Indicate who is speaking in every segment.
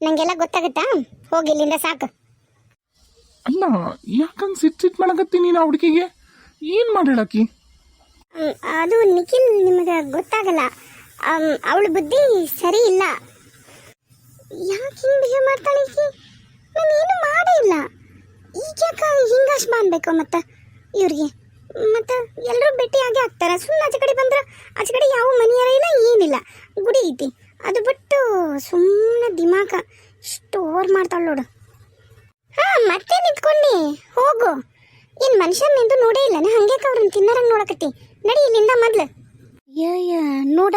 Speaker 1: ನಂಗೆಲ್ಲ ಗೊತ್ತಾಗತ್ತಾ? ಹೋಗಿ ಇಲ್ಲಿಂದ ಸಾಕು.
Speaker 2: ಅಲ್ಲ ಯಾಕಂಗ್ ಸಿಟ್ ಸಿಟ್ ಮಾಡಕತ್ತಿ ನೀನು ಆ ಹುಡುಗಿಗೆ? ಏನು
Speaker 1: ಹ್ಮ್, ಅದು ನಿಖಿಲ್ ನಿಮಗೆ ಗೊತ್ತಾಗಲ್ಲ. ಅವಳ ಬುದ್ಧಿ ಸರಿ ಇಲ್ಲ. ಯಾಕೆ ಹಿಂಗೆ ಬಿಹೇವ್ ಮಾಡ್ತಾಳೆ ಈಕಿ? ನಾನು ಏನು ಮಾಡೇ ಇಲ್ಲ. ಈಗ ಯಾಕೆ ಹಿಂಗಷ್ಟು ಬಾನ್ಬೇಕು ಮತ್ತೆ ಇವ್ರಿಗೆ? ಮತ್ತೆ ಎಲ್ಲರೂ ಭೇಟಿ ಆಗೇ ಆಗ್ತಾರೆ. ಸುಮ್ಮನೆ ಆಚೆ ಕಡೆ ಬಂದ್ರೆ ಆಚೆ ಕಡೆ ಯಾವ ಮನೆಯರ ಇಲ್ಲ ಏನಿಲ್ಲ. ಗುಡಿ ಐತಿ. ಅದು ಬಿಟ್ಟು ಸುಮ್ಮನೆ ದಿಮಾಕ ಇಷ್ಟು ಓವರ್ ಮಾಡ್ತಾಳೆ ನೋಡು. ಹಾ, ಮತ್ತೆ ನಿಂತ್ಕೊಂಡಿ, ಹೋಗು. ಇನ್ ಮನುಷ್ಯನ್ ನಿಂತು ನೋಡೇ ಇಲ್ಲ. ಹಂಗೆ ಅವ್ರನ್ನ ತಿನ್ನರಂಗ್ ನೋಡಕತ್ತಿ? ನಡಿ ಇಲ್ಲಿಂದ ಮೊದ್ಲು. ಯ ನೋಡ.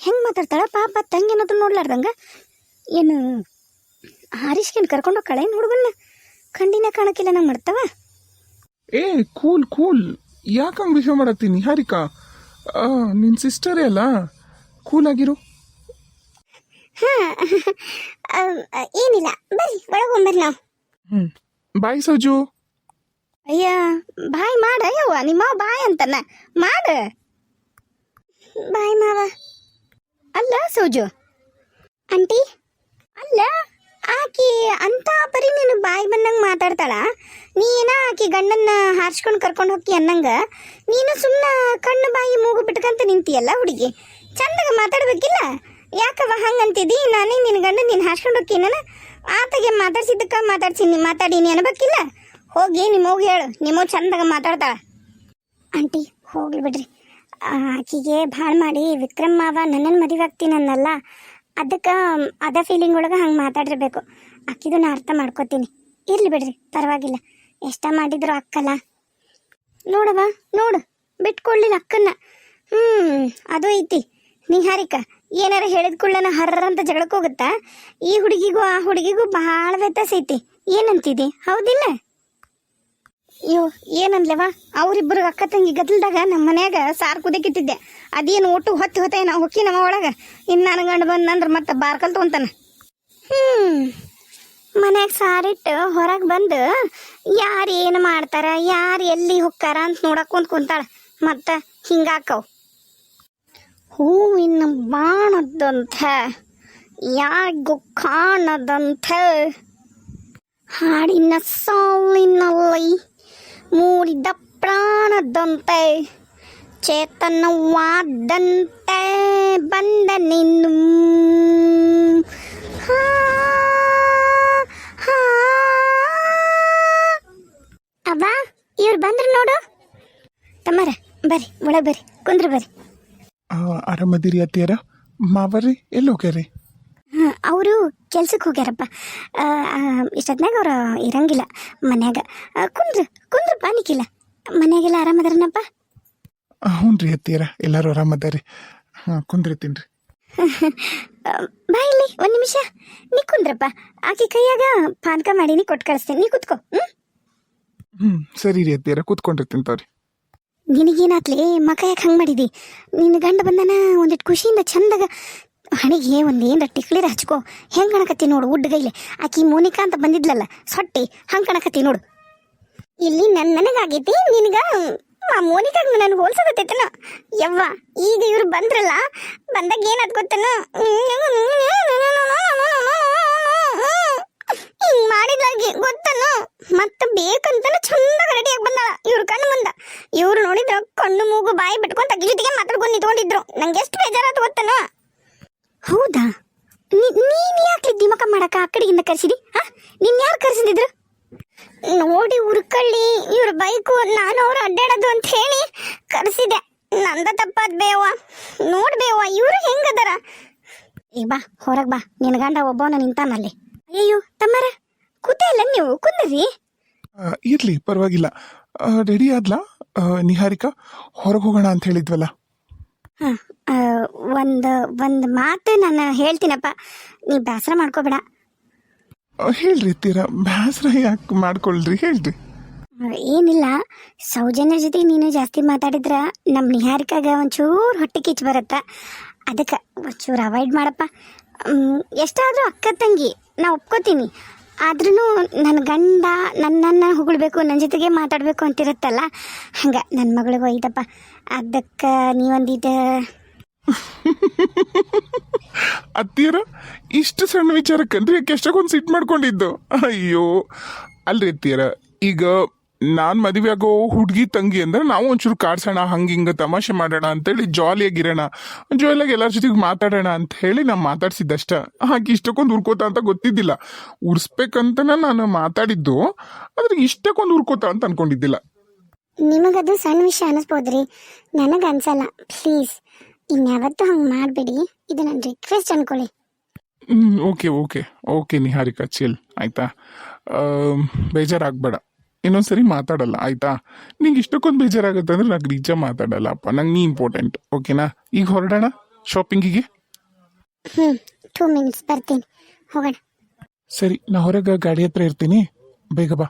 Speaker 1: ಹೆಂಗ್ ಮಾತಾಡ್ತಾಳ? ಪಾಪ ತಂಗೇನದು ನೋಡ್ಲಾರ್ದಂಗ. ಏನು ಹಾರಿಸ್ಕೊಂಡು ಕರ್ಕೊಂಡು ಕಳೆ ಹುಡುಗನ್ನ? ಕಂಡಿನ ಕಾಣಕ್ಕಿಲ್ಲ ನಂಗೆ ಮಾಡ್ತಾವ
Speaker 2: ಏ, ಕೂಲ್ ಕೂಲ್. ಯಾಕಂಗ್ ವಿಷಯ ಮಾಡತ್ತೀನಿ? ಹಾರಿಕಾ. ನಿನ್ನ ಸಿಸ್ಟರೇ ಅಲ್ಲ? ಕೂಲ್ ಆಗಿರು.
Speaker 1: ಏನಿಲ್ಲ. ಬರ್ರಿ ಒಳಗೆ ಹೋಗ್ಬರ್ರಿ ನಾವು.
Speaker 2: ಹ್ಞೂ ಬಾಯ್ ಸೋಜು.
Speaker 1: ಅಯ್ಯ ಬಾಯ್ ಮಾಡ ಯವ್ವ ನಿಮ್ಮ ಬಾಯ್ ಅಂತನ. ಮಾಡ. ಬಾಯ್ ಮಾವ. ಅಲ್ಲ ಸೋಜು. ಆಂಟಿ. ಅಲ್ಲ ಆಕಿ ಅಂತ ಪರಿ ನೀನು ಬಾಯಿ ಬಂದಂಗೆ ಮಾತಾಡ್ತಾಳ. ನೀ ಏನ ಆಕಿ ಗಂಡನ್ನ ಹಾರ್ಸ್ಕೊಂಡು ಕರ್ಕೊಂಡು ಹೋಗಿ ಅನ್ನಂಗ? ನೀನು ಸುಮ್ಮನೆ ಕಣ್ಣು ಬಾಯಿ ಮೂಗು ಬಿಟ್ಕಂತ ನಿಂತಿಯಲ್ಲ ಹುಡುಗಿ? ಚಂದಾಗ ಮಾತಾಡ್ಬೇಕಿಲ್ಲ? ಯಾಕವ ಹಂಗಂತಿದ್ದಿ ನಾನೇ ನಿನ್ನ ಗಂಡ ನೀನು ಹಾಸ್ಕೊಂಡು ನಾನು. ಆತಗೆ ಮಾತಾಡ್ಸಿದ್ದಕ್ಕ ಮಾತಾಡ್ಸಿನಿ, ಮಾತಾಡೀನಿ ಅನ್ಬೇಕಿಲ್ಲ? ಹೋಗಿ ನಿಮ್ಮ ಹೋಗಿ ಹೇಳು ನಿಮ್ಮ ಚಂದಾಗ ಮಾತಾಡ್ತಾಳ. ಆಂಟಿ, ಹೋಗ್ಲಿ ಬಿಡ್ರಿ. ಆಕಿಗೆ ಭಾಳ ಮಾಡಿ ವಿಕ್ರಮ್ ಮಾವ ನನ್ನನ್ನು ಮದುವೆ ಆಗ್ತೀನಿ ಅನ್ನಲ್ಲ. ಅದಕ್ಕೆ, ಅದ ಫೀಲಿಂಗ್ ಒಳಗೆ ಹಂಗೆ ಮಾತಾಡಿರ್ಬೇಕು. ಅಕ್ಕಿದು ನಾ ಅರ್ಥ ಮಾಡ್ಕೋತೀನಿ. ಇರ್ಲಿ ಬಿಡ್ರಿ, ಪರವಾಗಿಲ್ಲ. ಎಷ್ಟ ಮಾಡಿದ್ರು ಅಕ್ಕಲ್ಲ. ನೋಡವ ನೋಡು. ಬಿಟ್ಕೊಳ್ಳಿಲ್ಲ ಅಕ್ಕನ್ನ. ಹ್ಞೂ ಅದು ಐತಿ. ನಿಹಾರಿಕ ಏನಾರ ಹೇಳಿದ ಕೂಡಲೇ ಹರ್ರ ಅಂತ ಜಗಳಕ್ಕೆ ಹೋಗುತ್ತಾ? ಈ ಹುಡುಗಿಗೂ, ಆ ಹುಡುಗಿಗೂ ಭಾಳ ವ್ಯತ್ಯಾಸ ಐತಿ. ಏನಂತಿದಿ? ಹೌದಿಲ್ಲ? ಅಯ್ಯೋ ಏನನ್ಲವ ಅವ್ರಿಬ್ಬರು ಅಕ್ಕ ತಂಗಿ ಗದ್ದಲ್ದಾಗ ನಮ್ಮ ಮನ್ಯಾಗ ಸಾರು ಕುದಕಿತ್ತಿದ್ದೆ ಅದೇನು ಒಟ್ಟು ಹೊತ್ತಿ ಹೊತ್ತೆ ನಾ ಹೊಕ್ಕಿ ನಮ್ಮ ಒಳಗೆ. ಇನ್ನು ನನ್ನ ಗಂಡ ಬಂದಂದ್ರೆ ಮತ್ತೆ ಬಾರ್ಕಲ್ ತೊಗೊಂತಾನೆ. ಹ್ಞೂ ಮನ್ಯಾಗ ಸಾರಿಟ್ಟು ಹೊರಗೆ ಬಂದು ಯಾರು ಏನು ಮಾಡ್ತಾರ? ಯಾರು ಎಲ್ಲಿ ಹೊಕ್ಕಾರ ಅಂತ ನೋಡಕ್ ಕುಂತಾಳೆ ಕುಂತಾಳ. ಮತ್ತೆ ಹಿಂಗಾಕವ್. ಹೂವಿನ ಬಾಣದಂತೆ, ಯಾರಿಗೂ ಕಾಣದಂತೆ. ಹಾಡಿನ ಸಾಲಿನಲ್ಲಿ ಮೂಡಿದ ಪ್ರಾಣದಂತೆ, ಚೇತನವಾದಂತೆ ಬಂದ ನಿನ್ನು. ಅವ್ವ ಇವ್ರು ಬಂದ್ರು ನೋಡು. ತಮ್ಮರ, ಬರ್ರಿ, ಒಳಗೆ ಬರ್ರಿ, ಕುಂದ್ರ ಬರ್ರಿ.
Speaker 2: ಆರಾಮದಿರಿ ಅತ್ತಿಯರ ಮಾವರಿ ಎಲ್ಲಿ ಹೋಗ್ಯಾರಿ?
Speaker 1: ಅವರು ಕೆಲ್ಸಕ್ಕೆ ಹೋಗ್ಯಾರಪ್ಪ. ಇಷ್ಟೊತ್ತಿನಾಗ ಅವರು ಇಷ್ಟೊತ್ನಾಗ ಅವ್ರು ಇರಂಗಿಲ್ಲ ಮನ್ಯಾಗ. ಕುಂದ್ರ ಕುಂದ್ರು ಕುಂದ್ರು ಪಾನಿಕಿಲ್ಲ ಮನ್ಯಾಗೆಲ್ಲ ಆರಾಮದಾರನಪ್ಪ?
Speaker 2: ಹ್ಞೂ ರೀ ಅತ್ತಿಯರ ಎಲ್ಲರೂ ಆರಾಮದಾರಿ. ಹಾಂ ಕುಂದ್ರಿತೀನಿ ರೀ.
Speaker 1: ಬಾ ಇಲ್ಲಿ ಒಂದು ನಿಮಿಷ. ನೀ ಕುಂದ್ರಪ್ಪ. ಆಕೆ ಕೈಯಾಗ ಪಾನಕ ಮಾಡೀನಿ ಕೊಟ್ಟು ಕಳಿಸ್ತೀನಿ. ನೀ ಕುತ್ಕೋ ಹ್ಞೂ
Speaker 2: ಹ್ಞೂ ಸರಿ ರೀ ಅತ್ತಿಯರ ಕುತ್ಕೊಂಡಿರ್ತೀನಿ ತವ್ರಿ
Speaker 1: ನಿನಗೇನಾತ್ಲಿ ಮಕ ಯಾಕೆ ಹಂಗೆ ಮಾಡಿದಿ? ನಿನ್ನ ಗಂಡ ಬಂದನ ಒಂದಿಟ್ಟು ಖುಷಿಯಿಂದ ಚಂದಾಗ. ಹಣೆಗೆ ಒಂದು ಏನ್ರ ಟಿಕ್ಲಿರ ಹಚ್ಕೋ. ಹೆಂಗೆ ಕಣಕತ್ತಿ ನೋಡು ಉಡ್ಡಗೈಲೆ ಆಕಿ ಮೋನಿಕಾ ಅಂತ ಬಂದಿದ್ಲಲ್ಲ, ಸೊಟ್ಟಿ, ಹಂಗೆ ಕಣಕತ್ತಿ ನೋಡು. ಇಲ್ಲಿ ನನ್ನ ನನಗಾಗೈತಿ, ನಿನಗ ಮೋನಿಕಾಗ ನನಗೆ ಹೋಲ್ಸಕತ್ತೈತನ ಯವ್ವ, ಈಗ ಇವ್ರು ಬಂದ್ರಲ್ಲ, ಬಂದಾಗ ಏನಾದ್ ಗೊತ್ತನ? ಹಿಂಗ್ ಮಾಡಿದ್ಲಾಗಿ ಗೊತ್ತನು? ಮತ್ತೆ ಬೇಕಂತನ ಚಂದಾಗ ರೆಡಿಯಾಗಿ ಬಂದಾಳ ಇವ್ರ ಕಣ್ಣು ಮುಂದ ಇವ್ರು ನೋಡಿದ್ರ ಕಣ್ಣು ಮೂಗು ಬಾಯಿ ಬಿಟ್ಕೊಂತ ತಗಿ ಜೊತೆಗೆ ಮಾತಾಡ್ಕೊಂಡು ನಿಂತ್ಕೊಂಡಿದ್ರು ನಂಗೆ ಎಷ್ಟು ಬೇಜಾರಾತು ಗೊತ್ತನ? ಹೌದಾ? ನೀನ್ ಯಾಕೆ ದಿಮಕ ಮಾಡಕ ಆ ಕಡೆಯಿಂದ ಕರ್ಸಿದಿ? ನಿನ್ ಯಾರು ಕರೆಸಿದ್ರು ನೋಡಿ ಉರ್ಕಳ್ಳಿ ಇವ್ರ ಬೈಕು ನಾನು ಅವ್ರು ಅಡ್ಡಾಡೋದು ಅಂತ ಹೇಳಿ ಕರೆಸಿದೆ. ನಂದ ತಪ್ಪದ್ ಬೇವ ನೋಡ್ಬೇವ ಇವ್ರು ಹೆಂಗದಾರ? ಈಗ ಬಾ, ಹೊರಗ್ ಬಾ. ನಿನ್ ಗಂಡ ಒಬ್ಬವನ ನಿಂತಾನಲ್ಲಿ. ಅಯ್ಯೋ ತಮ್ಮರ? ಕೂತೆ ಇಲ್ಲ ನೀವು? ಕುಂದ್ರಿ.
Speaker 2: ಇರ್ಲಿ, ಪರವಾಗಿಲ್ಲ. ರೆಡಿ ಆದ್ಲಾ? ನಿಹಾರಿಕಾ ಹೊರಗೆ ಹೋಗೋಣ ಅಂತ ಹೇಳಿದ್ವಲ್ಲ.
Speaker 1: ಹಾ ಒಂದು ಒಂದು ಮಾತು ನಾನು ಹೇಳ್ತೀನಪ್ಪ. ನೀ ಬೇಸರ ಮಾಡ್ಕೋಬೇಡ.
Speaker 2: ಹೇಳ್ರಿ ತೀರಾ ಬೇಸರ ಯಾಕೆ ಮಾಡ್ಕೊಳ್ರಿ ಹೇಳ್ರಿ.
Speaker 1: ಏನಿಲ್ಲ ಸೌಜನ್ಯ ಜೊತೆ ನೀನು ಜಾಸ್ತಿ ಮಾತಾಡಿದ್ರ ನಮ್ಮ ನಿಹಾರಿಕಾಗ ಒಂಚೂರು ಹೊಟ್ಟೆ ಕಿಚ್ಚು ಬರುತ್ತೆ. ಅದಕ್ಕೆ ಒಂಚೂರು ಅವಾಯ್ಡ್ ಮಾಡಪ್ಪ. ಎಷ್ಟಾದರೂ ಅಕ್ಕ ತಂಗಿ ನಾ ಒಪ್ಕೋತೀನಿ. ಆದ್ರೂ ನನ್ನ ಗಂಡ ನನ್ನನ್ನ ಹೊಗಳಬೇಕು ನನ್ನ ಜೊತೆಗೆ ಮಾತಾಡಬೇಕು ಅಂತಿರುತ್ತಲ್ಲ? ಹಂಗೆ ನನ್ನ ಮಗಳಿಗೆ ಒಯ್ದಪ್ಪ. ಅದಕ್ಕೆ ನೀವೊಂದಿಟ್ಟು
Speaker 2: ಅತ್ತಿಯರ ಇಷ್ಟು ಸಣ್ಣ ವಿಚಾರಕ್ಕಂದ್ರೆ ಎಷ್ಟಕ್ಕೊಂದು ಸಿಟ್ ಮಾಡ್ಕೊಂಡಿದ್ದು? ಅಯ್ಯೋ. ಅಲ್ರಿ ಅತ್ತಿಯರ ಈಗ ನಾನ್ ಮದುವೆ ಆಗೋ ಹುಡುಗಿ ತಂಗಿ ಅಂದ್ರೆ ನಾವು ಒಂಚೂರು ಕಾಡ್ಸೋಣ ಹಂಗ ಹಿಂಗ ತಮಾಷೆ ಮಾಡೋಣ ಅಂತೇಳಿ ಜಾಲಿಯಾಗಿರೋಣ. ಜೋಲಾಗಿ ಎಲ್ಲರ ಜೊತೆಗೆ ಮಾತಾಡೋಣ ಅಂತ ಹೇಳಿ ನಾ ಮಾತಾಡ್ಸಿದ್ದಷ್ಟ. ಹಾಗೆ ಇಷ್ಟಕ್ಕೊಂದು ಉರ್ಕೋತ ಅಂತ ಗೊತ್ತಿದ್ದಿಲ್ಲ. ಉರ್ಸ್ಬೇಕಂತನ ನಾನು ಮಾತಾಡಿದ್ದು ಆದ್ರೆ ಇಷ್ಟಕ್ಕೊಂದು ಉರ್ಕೋತ ಅಂತ ಅನ್ಕೊಂಡಿದ್ದಿಲ್ಲ.
Speaker 1: ನಿಮಗದು ಸಣ್ಣ ವಿಷಯ ಅನಿಸ್ಬೋದ್ರಿ. ನನಗೆ ಅನ್ಸಲ್ಲ ಪ್ಲೀಸ್ ಇನ್ಯಾವತ್ತೂ ಹಂಗೆ ಮಾಡ್ಬೇಡಿ. ಇದು ನನ್ನ ರಿಕ್ವೆಸ್ಟ್ ಅನ್ಕೊಳ್ಳಿ.
Speaker 2: ಹ್ಮ್ okay okay. Okay Niharika chill. ಆಯ್ತಾ? ಬೇಜಾರಾಗ್ಬೇಡ. ಇನ್ನೊಂದ್ಸರಿ ಮಾತಾಡಲ್ಲ ಆಯ್ತಾ? ನಿಂಗೆ ಇಷ್ಟಕ್ಕೊಂದು ಬೇಜಾರಾಗುತ್ತೆ ಅಂದ್ರೆ ನಂಗೆ ನಿಜ ಮಾತಾಡಲ್ಲ ಅಪ್ಪ. ನಂಗೆ ನೀ ಇಂಪಾರ್ಟೆಂಟ್ ಓಕೆನಾ ಈಗ ಹೊರಡೋಣ ಶಾಪಿಂಗಿಗೆ
Speaker 1: ಹ್ಞೂ ಟೂ ಮಿನಿಟ್ಸ್ ಬರ್ತೀನಿ. ಹೋಗೋಣ.
Speaker 2: ಸರಿ ನಾ ಹೊರಗೆ ಗಾಡಿ ಹತ್ರ ಇರ್ತೀನಿ. ಬೇಗ ಬಾ.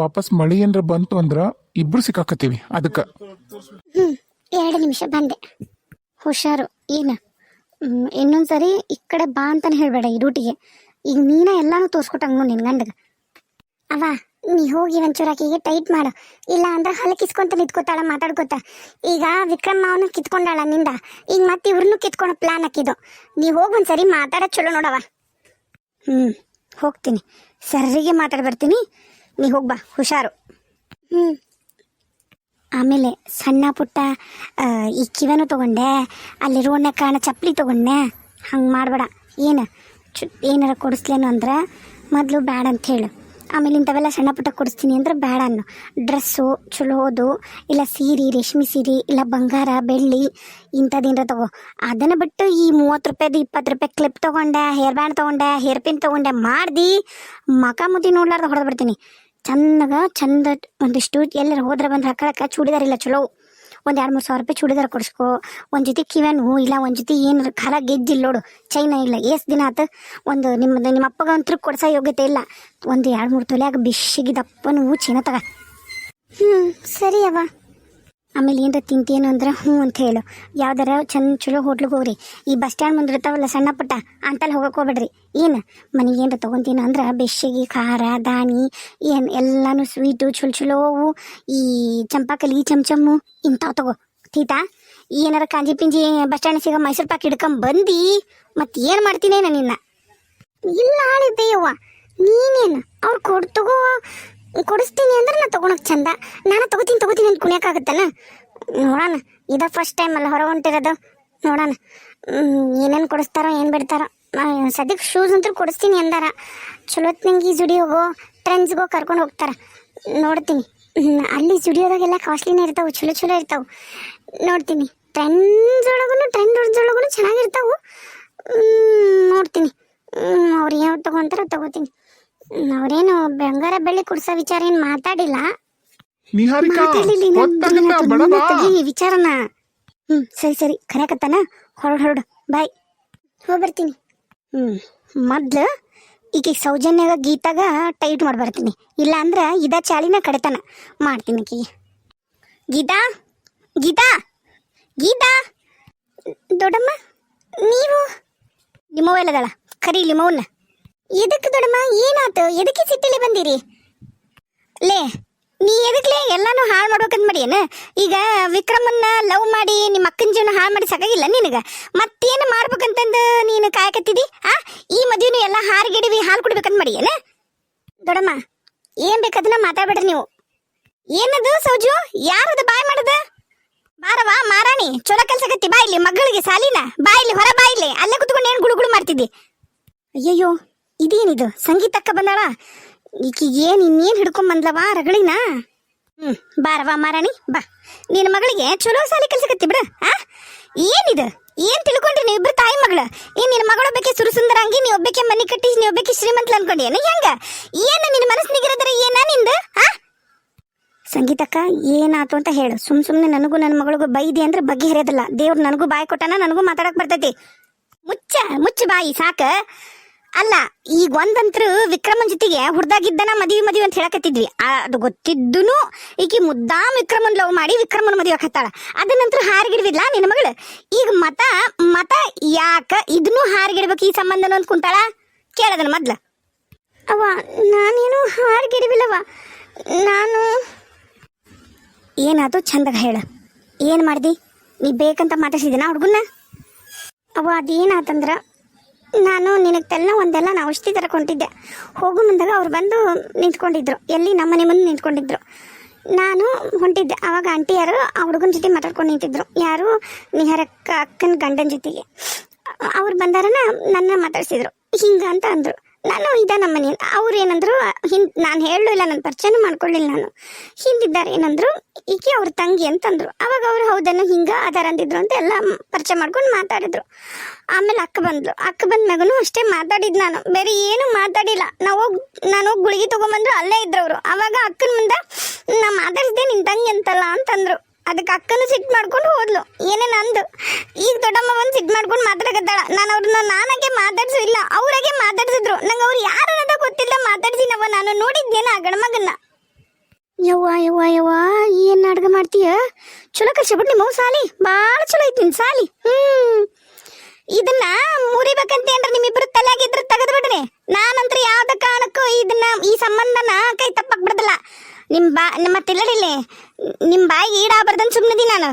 Speaker 2: ವಾಪಸ್ ಮಳೆ ಏನಾರ ಬಂತು ಅಂದ್ರ ಇಬ್ರು ಸಿಕ್ಕಾಕತ್ತೀವಿ ಅದಕ್ಕೆ.
Speaker 1: ಹ್ಞೂ ಎರಡು ನಿಮಿಷ ಬಂದೆ. ಹುಷಾರು ಏನು? ಇನ್ನೊಂದ್ಸರಿ ಈ ಕಡೆ ಬಾ ಅಂತಾನೆ ಹೇಳ್ಬೇಡ ಈ ರೂಟಿಗೆ ಈಗ ನೀನ ಎಲ್ಲಾನು ತೋರ್ಸ್ಕೊಟ್ಟಂಗ್ ನಿನ್ ಗಂಡಗ. ಅವ ನೀ ಹೋಗಿ ಒಂಚೂರು ಆಕಿಗೆ ಟೈಟ್ ಮಾಡು. ಇಲ್ಲ ಅಂದ್ರೆ ಹಲ್ಲು ಕಿಸ್ಕೊಂತ ನಿಂತ್ಕೋತಾಳ, ಮಾತಾಡ್ಕೋತ. ಈಗ ವಿಕ್ರಮ್ ಅವನು ಕಿತ್ಕೊಂಡಾಳ ನಿಂದ. ಈಗ ಮತ್ತೆ ಇವ್ರನ್ನೂ ಕಿತ್ಕೊಂಡು ಪ್ಲಾನ್ ಹಾಕಿದ್ದು ನೀ ಹೋಗಿ ಒಂದ್ಸರಿ ಮಾತಾಡೋ ಚಲೋ ನೋಡವ ಹ್ಮ್, ಹೋಗ್ತೀನಿ. ಸರ್ರಿಗೆ ಮಾತಾಡ್ ಬರ್ತೀನಿ ನೀ ಹೋಗ್ಬಾ ಹುಷಾರು. ಹ್ಮ್. ಆಮೇಲೆ ಸಣ್ಣ ಪುಟ್ಟ ಈ ಕಿವನು ತಗೊಂಡೆ ಅಲ್ಲಿ ರೋಡ್ನ ಕಾಣ ಚಪ್ಪಲಿ ತಗೊಂಡೆ ಹಂಗೆ ಮಾಡಬೇಡ. ಏನು? ಚು, ಏನಾರ ಕೊಡಿಸ್ಲೇನು ಅಂದ್ರೆ ಮೊದಲು ಬ್ಯಾಡ ಅಂತ ಹೇಳು. ಆಮೇಲೆ ಇಂಥವೆಲ್ಲ ಸಣ್ಣ ಪುಟ್ಟ ಕೊಡಿಸ್ತೀನಿ ಅಂದ್ರೆ ಬೇಡ ಅನ್ನು. ಡ್ರೆಸ್ಸು ಚಲೋದು ಇಲ್ಲ ಸೀರೆ, ರೇಷ್ಮೆ ಸೀರೆ, ಇಲ್ಲ ಬಂಗಾರ, ಬೆಳ್ಳಿ ಇಂಥದ್ದೇನರ ತಗೋ. ಅದನ್ನು ಬಿಟ್ಟು ಈ ಮೂವತ್ತು ರೂಪಾಯ್ದು, ಇಪ್ಪತ್ತು ರೂಪಾಯಿ ಕ್ಲಿಪ್ ತೊಗೊಂಡೆ ಹೇರ್ ಬ್ಯಾಂಡ್ ತೊಗೊಂಡೆ ಹೇರ್ ಪಿನ್ ತೊಗೊಂಡೆ, ಮಾಡ್ದು, ಮಕ ಮುದ್ದಿ ನೋಡ್ಲಾರ್ದು ಹೊಡೆದು ಬಿಡ್ತೀನಿ. ಚೆನ್ನಾಗ ಚಂದ ಒಂದಿಷ್ಟು ಎಲ್ಲರ ಹೋದ್ರೆ ಬಂದು ಹಾಕೊಳಕ್ಕೆ ಚೂಡಿದಾರ ಇಲ್ಲ, ಚಲೋ. ಒಂದು ಎರಡು ಮೂರು ಸಾವಿರ ರೂಪಾಯಿ ಚೂಡಿದಾರ ಕೊಡಿಸ್ಕೊ. ಒಂದು ಜೊತೆ ಕಿವ್ಯಾನು ಇಲ್ಲ, ಒಂದು ಜೊತೆ ಏನು ಖರ ಗೆಜ್ಜಿಲ್ಲ ನೋಡು, ಚೈನ ಇಲ್ಲ, ಎಷ್ಟು ದಿನ ಆತು? ಒಂದು ನಿಮ್ಮದು ನಿಮ್ಮ ಅಪ್ಪಗ ಅಂತೂ ಕೊಡ್ಸೋ ಯೋಗ್ಯತೆ ಇಲ್ಲ. ಒಂದು ಎರಡು ಮೂರು ತೊಲೆಯಾಗ ಹೂ ಚೀನ ತಗ. ಹ್ಞೂ ಸರಿ ಅವ ಆಮೇಲೆ ಏನರ ತಿಂತೇನು ಅಂದ್ರೆ ಹ್ಞೂ ಅಂತ ಹೇಳು. ಯಾವ್ದಾರ ಚಂದ ಚಲೋ ಹೋಟ್ಲಿಗೆ ಹೋಗ್ರಿ. ಈ ಬಸ್ ಸ್ಟ್ಯಾಂಡ್ ಮುಂದೆ ಇರ್ತಾವಲ್ಲ ಸಣ್ಣ ಪುಟ್ಟ ಅಂತಲ್ಲಿ ಹೋಗಕ್ಕೆ ಹೋಗ್ಬೇಡ್ರಿ. ಏನು? ಮನೆಗೆ ಏನರ ತೊಗೊಂತೀನಿ ಅಂದ್ರೆ ಬೆಶ್ಶಿಗೆ ಖಾರ ದಾನಿ ಏನು ಎಲ್ಲಾನು ಸ್ವೀಟು ಚಲೋ ಚಲೋವು, ಈ ಚಂಪಾಕಲಿ ಚಮಚಮ್ಮು, ಇಂಥವು ತಗೋ. ತೀತಾ? ಏನಾರ ಕಾಂಜಿ ಪಿಂಜಿ ಬಸ್ ಸ್ಟ್ಯಾಂಡ್ ಸಿಗೋ ಮೈಸೂರು ಪಾಕ್ ಹಿಡ್ಕೊಂಡ್ ಬಂದು, ಮತ್ತೆ ಏನು ಮಾಡ್ತೀನೇನ ನಿನ್ನ? ಇಲ್ಲ ಆಳಿದ್ದೆಯವ್ವ ನೀನೇನು? ಅವ್ರು ಕೊಡ್ ತಗೋ. ಕೊಡಿಸ್ತೀನಿ ಅಂದ್ರೆ ನಾ ತಗೊಳಕ್ ಚಂದ. ನಾನು ತಗೋತೀನಿ ತಗೋತೀನಿ ಅಂತ ಕುಣಿಯಕ್ಕಾಗತ್ತಲ್ಲ ನೋಡೋಣ. ಇದ ಫಸ್ಟ್ ಟೈಮ್ ಅಲ್ಲ, ಹೊರ ಹೊಂಟಿರೋದು. ನೋಡೋಣ. ಏನೇನು ಕೊಡಿಸ್ತಾರೋ, ಏನು ಬಿಡ್ತಾರೋ. ಸದ್ಯಕ್ಕೆ ಶೂಸ್ ಅಂತೂ ಕೊಡಿಸ್ತೀನಿ ಅಂದಾರ. ಚಲೋ ನಂಗೆ ಜುಡಿಯೋಗೋ ಟ್ರೆಂಡ್ಸ್ಗೋ ಕರ್ಕೊಂಡು ಹೋಗ್ತಾರ. ನೋಡ್ತೀನಿ. ಅಲ್ಲಿ ಜುಡಿಯೋದಾಗೆಲ್ಲ ಕಾಸ್ಟ್ಲಿನೇ ಇರ್ತಾವೆ, ಚಲೋ ಚಲೋ ಇರ್ತಾವೆ. ನೋಡ್ತೀನಿ. ಟ್ರೆಂಡ್ಸ್ ಒಳಗೂ ಟ್ರೆಂಡ್ ಒಳಗೂ ಚೆನ್ನಾಗಿರ್ತಾವೆ. ನೋಡ್ತೀನಿ. ಅವ್ರು ಯಾವ ತಗೊಂತಾರೋ ತಗೋತೀನಿ. ಅವ್ರೇನು ಬಂಗಾರ ಬೆಳ್ಳಿ ಕುಡ್ಸೋ ವಿಚಾರ ಏನು ಮಾತಾಡಿಲ್ಲ?
Speaker 2: ನಿಹಾರಿಕಾ
Speaker 1: ಮಾತಾಡ್ಲಿಲ್ಲ
Speaker 2: ಹೊತ್ತಾಗಿಲ್ಲ ಬಡ ಬಾ
Speaker 1: ಈ ವಿಚಾರನ. ಹ್ಮ್ ಸರಿ ಸರಿ ಕರೆಯಕತ್ತಾನ? ಹೊರಡ್ ಹೊರಡು ಬಾಯ್. ಹೋಗ್ಬರ್ತೀನಿ. ಹ್ಮ್ ಮೊದ್ಲು ಈಗ ಸೌಜನ್ಯಾಗ ಗೀತಾಗ ಟೈಟ್ ಮಾಡಿ ಬರ್ತೀನಿ ಇಲ್ಲ ಅಂದ್ರ ಇದ ಚಾಳಿನ ಕಡೆತನ. ಮಾಡ್ತೀನಿ ಆಕಿಗೆ ಗೀತಾ? ಗೀತಾ? ಗೀತಾ? ದೊಡ್ಡಮ್ಮ ನೀವು? ನಿಮ್ಮವ್ವ ಎಲ್ಲದಳ? ಕರಿ ನಿಮ್ಮವನ್ನ ಎದಕ್ಕೆ ದೊಡಮ್ಮ, ಏನಾತು? ಎದಕ್ಕೆ ಸಿಟ್ಟಿಲಿ ಬಂದಿರಿ? ಲೇ, ನೀ ಎದಕ್ಲೆ ಎಲ್ಲಾನು ಹಾಳು ಮಾಡ್ಬೇಕಂತ ಮಾಡಿ ಏನ ಈಗ ವಿಕ್ರಮನ್ನ ಲವ್ ಮಾಡಿ, ನಿಮ್ಮ ಅಕ್ಕನ ಜೀವನ ಹಾಳು ಮಾಡಿ ಸಾಕಾಗಿಲ್ಲ ನಿನಗ? ಮತ್ತೇನು ಮಾಡ್ಬೇಕಂತಂದು ನೀನು ಕಾಯಕತ್ತಿದಿ? ಆ, ಈ ಮದುವೆನು ಎಲ್ಲ ಹಾರಿಗಿಡಿವಿ ಹಾಲು ಕುಡ್ಬೇಕಂತ ಮಾಡಿ ಏನ ದೊಡಮ್ಮ, ಏನ್ ಬೇಕದನ್ನ ಮಾತಾಡ್ಬೇಡ್ರಿ ನೀವು. ಏನದು ಸೌಜು? ಯಾರದು ಬಾಯ್ ಮಾಡದ? ಬಾರವಾ ಮಾರಾಣಿ. ಚೊಲೋ ಕೆಲ್ಸಕತ್ತಿ ಬಾ ಇಲ್ಲಿ ಮಗಳಿಗೆ ಸಾಲಿನ. ಬಾ ಇಲ್ಲಿ ಹೊರ ಬಾ ಇಲ್ಲಿ ಅಲ್ಲೇ ಕುತ್ಕೊಂಡು ಏನ್ ಗುಳುಗುಳು ಗುಳು ಮಾಡ್ತಿದ್ದಿ? ಅಯ್ಯಯ್ಯೋ. ಇದೇನಿದು? ಸಂಗೀತಕ್ಕ ಬಂದಾಳ? ಈಕಿಗೆ ಏನ್ ಇನ್ನೇನ್ ಹಿಡ್ಕೊಂಡ್ ಬಂದ್ಲವ ರಗಳಿನ? ಹ್ಮ್ ಬಾರವಾ ಮಾರಾಣಿ, ಬಾ. ನಿನ್ನ ಮಗಳಿಗೆ ಚಲೋ ಸಾಲಿ ಕೆಲ್ಸಕತ್ತಿ ಬಿಡ, ಆ? ಏನಿದು? ಏನ್ ತಿಳ್ಕೊಂಡ್ರಿ ನೀವು ಇಬ್ರು ತಾಯಿ ಮಗಳು? ಏನ್ ನಿನ್ನ ಮಗಳ ಒಬ್ಬಕ್ಕೆ ಸುರಸುಂದರಂಗಿ ನೀ ಒಬ್ಬಕ್ಕೆ ಮನಿ ಕಟ್ಟಿ ನೀ ಒಬ್ಬಕ್ಕೆ ಶ್ರೀಮಂತಲ ಅನ್ಕೊಂಡೇನು ಹೆಂಗ? ಏನ ನಿನ್ನ ಮನಸ್ಸಿನಿಗಿರೋದ್ರ ಏನ ನಿಂದು, ಆ? ಸಂಗೀತಕ್ಕ ಏನಾತು ಅಂತ ಹೇಳು. ಸುಮ್ ಸುಮ್ನೆ ನನಗೂ ನನ್ನ ಮಗಳಿಗೂ ಬೈದಿ ಅಂದ್ರೆ ಬಗೆಹರಿಯೋದಲ್ಲ. ದೇವ್ರು ನನಗೂ ಬಾಯಿ ಕೊಟ್ಟಾನ, ನನಗೂ ಮಾತಾಡಕ್ ಬರ್ತೈತಿ. ಮುಚ್ಚ ಮುಚ್ಚ ಬಾಯಿ, ಸಾಕ. ಅಲ್ಲ ಈಗ ಒಂದಂತ್ರು ವಿಕ್ರಮನ್ ಜೊತೆಗೆ ಹುಡ್ದಾಗಿದ್ದನ ಮದ್ವಿ ಮದ್ವಿ ಅಂತ ಹೇಳಕತ್ತಿದ್ವಿ. ಅದು ಗೊತ್ತಿದ್ದುನು ಈಕಿ ಮುದ್ದಾಮ್ ವಿಕ್ರಮನ್ ಲವ್ ಮಾಡಿ ವಿಕ್ರಮನ್ ಮದ್ವಿ ಹಾಕತ್ತಾಳ ಅದ ನಂತರ ಹಾರಿಗಿಡ್ವಿಲ್ಲ ನಿನ್ನ ಮಗಳು? ಈಗ ಮತ ಮತ ಯಾಕ ಇದನ್ನು ಹಾರಿಗಿಡ್ಬೇಕು ಈ ಸಂಬಂಧನ ಅಂತ ಕುಂತಾಳ? ಕೇಳದನ ಮೊದ್ಲ. ಅವ ನಾನೇನು ಹಾರಿಗಿಡವಿಲ್ಲವ ನಾನು ಏನಾದ್ರು ಚಂದಾಗ ಹೇಳ. ಏನು ಮಾಡ್ದಿ? ನೀ ಬೇಕಂತ ಮಾತಾಡ್ಸಿದ್ದೀನ ಹುಡುಗನ್ನ? ಅವ ಅದೇನಾತಂದ್ರ ನಾನು ನಿನಗೆ ತೆಲ್ಲ ಒಂದೆಲ್ಲ ನಾ ಔಷಧಿ ತರಕೊಂಡಿದ್ದೆ ಹೋಗು ಮುಂದಾಗ ಅವ್ರು ಬಂದು ನಿಂತ್ಕೊಂಡಿದ್ರು. ಎಲ್ಲಿ? ನಮ್ಮ ಮನೆ ಮುಂದೆ ನಿಂತ್ಕೊಂಡಿದ್ರು. ನಾನು ಹೊಂಟಿದ್ದೆ. ಅವಾಗ ಆಂಟಿಯರು ಆ ಹುಡುಗನ ಜೊತೆ ಮಾತಾಡ್ಕೊಂಡು ನಿಂತಿದ್ರು. ಯಾರು? ನಿಹಾರಕ್ಕ ಅಕ್ಕನ ಗಂಡನ ಜೊತೆಗೆ. ಅವ್ರು ಬಂದಾರನ ನನ್ನ ಮಾತಾಡ್ಸಿದ್ರು. ಹಿಂಗ ಅಂತ ಅಂದ್ರು. ನಾನು ಇದ ನಮ್ಮನೆ ಅವ್ರು ಏನಂದ್ರು, ಹಿಂದ್, ನಾನು ಹೇಳಲಿಲ್ಲ ನನ್ನ ಪರಿಚಯನೂ ಮಾಡ್ಕೊಳ್ಳಿಲ್ಲ ನಾನು. ಹಿಂದಿದ್ದಾರೆ ಏನಂದ್ರು, ಈಕೆ ಅವ್ರ ತಂಗಿ ಅಂತಂದ್ರು. ಅವಾಗ ಅವ್ರು ಹೌದನ್ನು ಹಿಂಗ ಆಧಾರ ಅಂದಿದ್ರು ಅಂತ ಎಲ್ಲ ಪರಿಚಯ ಮಾಡ್ಕೊಂಡು ಮಾತಾಡಿದ್ರು. ಆಮೇಲೆ ಅಕ್ಕ ಬಂದ್ಲು. ಅಕ್ಕ ಬಂದ ಮಗನು ಅಷ್ಟೇ ಮಾತಾಡಿದ್ ನಾನು. ಬೇರೆ ಏನು ಮಾತಾಡಿಲ್ಲ. ನಾವು ನಾನು ಹೋಗಿ ಗುಳಿಗೆ ತಗೊಂಬಂದ್ರು ಅಲ್ಲೇ ಇದ್ರು ಅವರು. ಅವಾಗ ಅಕ್ಕನ ಮುಂದೆ, ನಾ ಮಾತಾಡಿಸ್ದೆ ನಿನ್ ತಂಗಿ ಅಂತಲ್ಲ ಅಂತಂದ್ರು. ಅದಕ್ಕೆ ಅಕ್ಕನ ಸಿಟ್ಟು ಮಾಡ್ಕೊಂಡು ಹೋದ್ಲು. ಏನೇ ನಂದು. ಈಗ ದೊಡ್ಡಮ್ಮ ಬಂದು ಸಿಟ್ಟು ಮಾಡ್ಕೊಂಡು ಮಾತಾಡಕತ್ತಾಳ. ನಾನು ಅವ್ರನ್ನ ನಾನಾಗೆ ಮಾತಾಡ್ಸಿಲ್ಲ ಅವ್ರಾಗೆ ಮಾತಾಡ್ಸಿದ್ರು. ನಂಗೆ ಅವ್ರು ಯಾರು ಅನ್ನೋದ ಗೊತ್ತಿಲ್ಲ. ಮಾತಾಡ್ಸಿನವ ನಾನು ನೋಡಿದ್ನೇನ ಆ ಗಣಮಗನ್ನ ಯವ್ವ ಯವ್ವ ಯವ್ವ, ಏನು ನಾಟಕ ಮಾಡ್ತೀಯ? ಚಲೋ ಕಲ್ಸಿಬಿಟ್ಟು ನಿಮ್ಮ ಸಾಲಿ. ಭಾಳ ಚಲೋ ಐತಿ ಸಾಲಿ. ಹ್ಞೂ ಇದನ್ನ ಮುರಿಬೇಕಂತ ಏನ್ರ ನಿಮ್ಮಿಬ್ರು ತಲೆಯಾಗಿದ್ರೆ ತೆಗೆದು ಬಿಡ್ರಿ ನಾನಂತ್ರ ಯಾವ್ದ ಕಾರಣಕ್ಕೂ ಇದನ್ನ ಈ ಸಂಬಂಧನ ಕೈ ತಪ್ಪಕ್ ನಿಮ್ ಬಾ ನಿಮ್ಮ ತಿಲ್ಲಡಿಲೆ ನಿಮ್ಮ ಬಾಯಿಗೆ ಈಡಾಬಾರ್ದಂತ ಸುಮ್ಮನದಿ ನಾನು.